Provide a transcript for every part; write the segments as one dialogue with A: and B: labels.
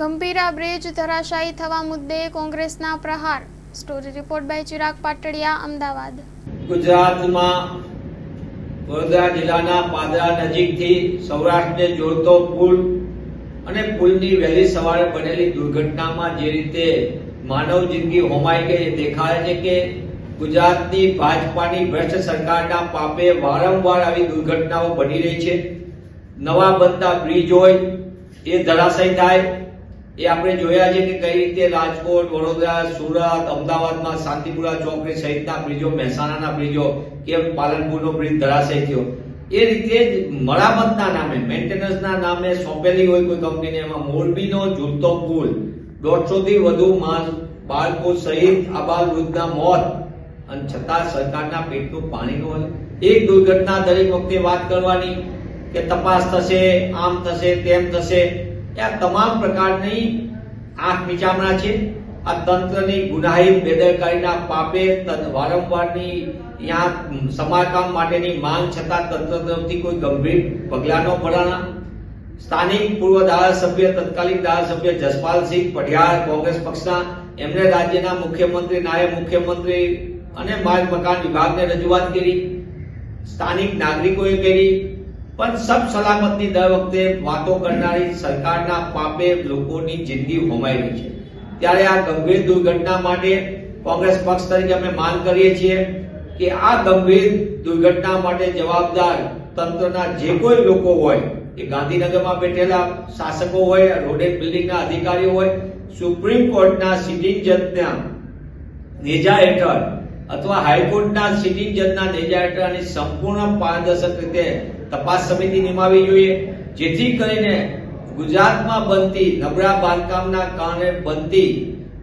A: Gambhira bridge ધરાશાયી થવા મુદ્દે કોંગ્રેસના પ્રહાર. Story report by Chirag Patadiya, Ahmedabad.
B: ગુજરાતમાં વડોદરા જિલ્લાના પાદરા નજીકથી સૌરાષ્ટ્રને જોડતો પુલ અને પુલની વહેલી સવારે બનેલી દુર્ઘટનામાં જે રીતે માનવ જિંદગી હોમાઈ ગઈ દેખાય છે કે ગુજરાતની ભાજપાની ભ્રષ્ટ સરકારના પાપે વારંવાર આવી દુર્ઘટનાઓ બની રહી છે. નવા બનતા બ્રિજ હોય, એ ધરાશય થાય એ આપણે જોયા છે કે કઈ રીતે રાજકોટ, વડોદરા, સુરત, અમદાવાદમાં શાંતિપુરા ચોકડી સહિતના બ્રિજો, મહેસાણાના બ્રિજો કે પાલનપુરનો બ્રિજ ધરાશય થયો. એ રીતે જ મરામતના નામે, મેન્ટેનન્સના નામે સોંપેલી હોય કોઈ કંપનીને, એમાં મોરબીનો ઝૂલતો પુલ દોઢસોથી વધુ માણસ બાળકો સહિત આબાલ વૃદ્ધના મોત અને છતાં સરકારના પેટનું પાણી નું એક દુર્ઘટના દરેક વખતે વાત કરવાની કે તપાસ થશે, આમ થશે, તેમ થશે. એ આ તમામ પ્રકારની આંખ નીચામણા છે. આ તંત્રની ગુનાહિત, બેદરકારીના પાપે વારંવારની ત્યાં સમારકામ માટેની માંગ છતાં તંત્ર તરફથી કોઈ ગંભીર પગલાં ન ભરાણા. સ્થાનિક પૂર્વ ધારાસભ્ય તત્કાલીન ધારાસભ્ય જસપાલસિંહ પઢિયાર કોંગ્રેસ પક્ષના, એમણે રાજ્યના મુખ્યમંત્રી, નાયબ મુખ્યમંત્રી અને માર્ગ મકાન વિભાગને રજૂઆત કરી. સ્થાનિક નાગરિકોએ કરી. પણ સબ સલામતી દર વખતે વાતો કરનારી સરકારના પાપે લોકોની જિંદગી હોમાઈ રહી છે. ત્યારે આ ગંભીર દુર્ઘટના માટે કોંગ્રેસ પક્ષ તરીકે અમે માંગ કરીએ છીએ કે આ ગંભીર દુર્ઘટના માટે જવાબદાર તંત્રના જે કોઈ લોકો હોય, એ ગાંધીનગરમાં બેઠેલા શાસકો હોય, રોડે બિલ્ડિંગના અધિકારીઓ હોય, સુપ્રીમ કોર્ટના સિટિંગ જજના નેજા હેઠળ અથવા હાઈકોર્ટના સિટિંગ જજના નેજા હેઠળ આની સંપૂર્ણ પારદર્શક રીતે તપાસ સમિતિ નિમાવી જોઈએ. જેથી કરીને ગુજરાતમાં બનતી નબળા બાંધકામના કારણે બનતી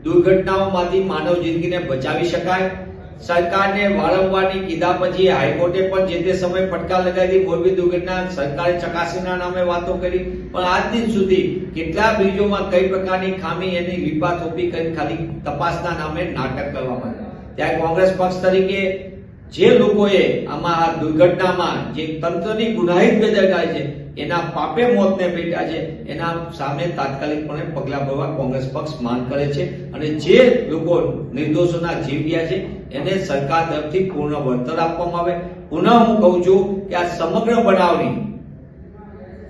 B: દુર્ઘટનાઓમાંથી માનવ જિંદગીને બચાવી શકાય. સરકારને વારંવારની કીધા પછી હાઈકોર્ટે પણ જે તે સમયે ફટકાર લગાવી મોરબી દુર્ઘટના સરકારે ચકાસણીના નામે વાતો કરી. પણ આજ દિન સુધી કેટલા બ્રિજોમાં કઈ પ્રકારની ખામી એની વિપા થોપી કરી ખાલી તપાસના નામે નાટક કરવામાં આવ્યા. ત્યારે કોંગ્રેસ પક્ષ તરીકે જે લોકોએ આમાં આ દુર્ઘટનામાં જે તંત્રની ગુનાહિત બેદરકારી છે, એના પાપે મોતને ભેટ્યા છે, એના સામે તાત્કાલિકપણે પગલાં ભરવા કોંગ્રેસ પક્ષ માંગ કરે છે અને જે લોકો નિર્દોષોના જીવ ગયા છે, એને સરકાર તરફથી પૂર્ણ વળતર આપવામાં આવે. પુનઃ હું કહું છું કે આ સમગ્ર બનાવની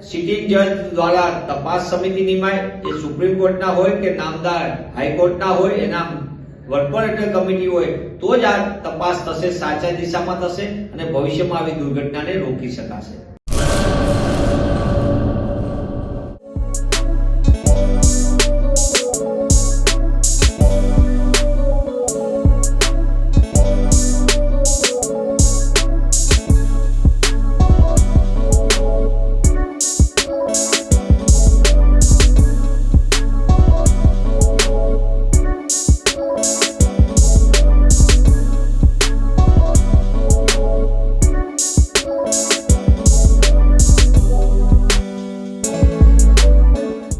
B: સિટિંગ જજ દ્વારા તપાસ સમિતિ નિમાય, એ સુપ્રીમ કોર્ટના હોય કે નામદાર હાઈકોર્ટના હોય, એના હેઠળ કમિટી હોય, તો જ આ તપાસ થશે, સાચા દિશામાં થશે અને ભવિષ્યમાં આવી દુર્ઘટનાને રોકી શકાશે.